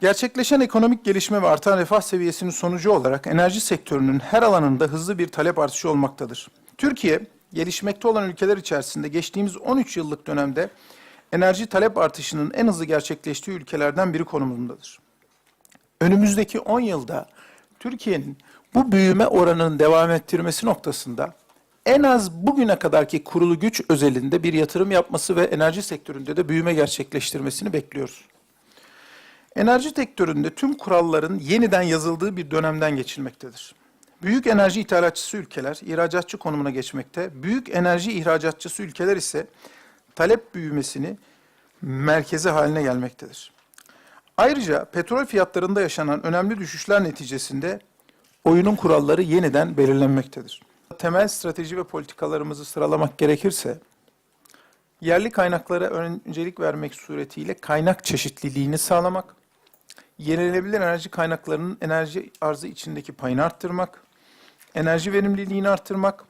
Gerçekleşen ekonomik gelişme ve artan refah seviyesinin sonucu olarak enerji sektörünün her alanında hızlı bir talep artışı olmaktadır. Türkiye, gelişmekte olan ülkeler içerisinde geçtiğimiz 13 yıllık dönemde enerji talep artışının en hızlı gerçekleştiği ülkelerden biri konumundadır. Önümüzdeki 10 yılda Türkiye'nin bu büyüme oranının devam ettirmesi noktasında en az bugüne kadarki kurulu güç özelinde bir yatırım yapması ve enerji sektöründe de büyüme gerçekleştirmesini bekliyoruz. Enerji sektöründe tüm kuralların yeniden yazıldığı bir dönemden geçilmektedir. Büyük enerji ithalatçısı ülkeler ihracatçı konumuna geçmekte, büyük enerji ihracatçısı ülkeler ise talep büyümesini merkezi haline gelmektedir. Ayrıca petrol fiyatlarında yaşanan önemli düşüşler neticesinde oyunun kuralları yeniden belirlenmektedir. Temel strateji ve politikalarımızı sıralamak gerekirse, yerli kaynaklara öncelik vermek suretiyle kaynak çeşitliliğini sağlamak, yenilenebilir enerji kaynaklarının enerji arzı içindeki payını arttırmak, enerji verimliliğini arttırmak,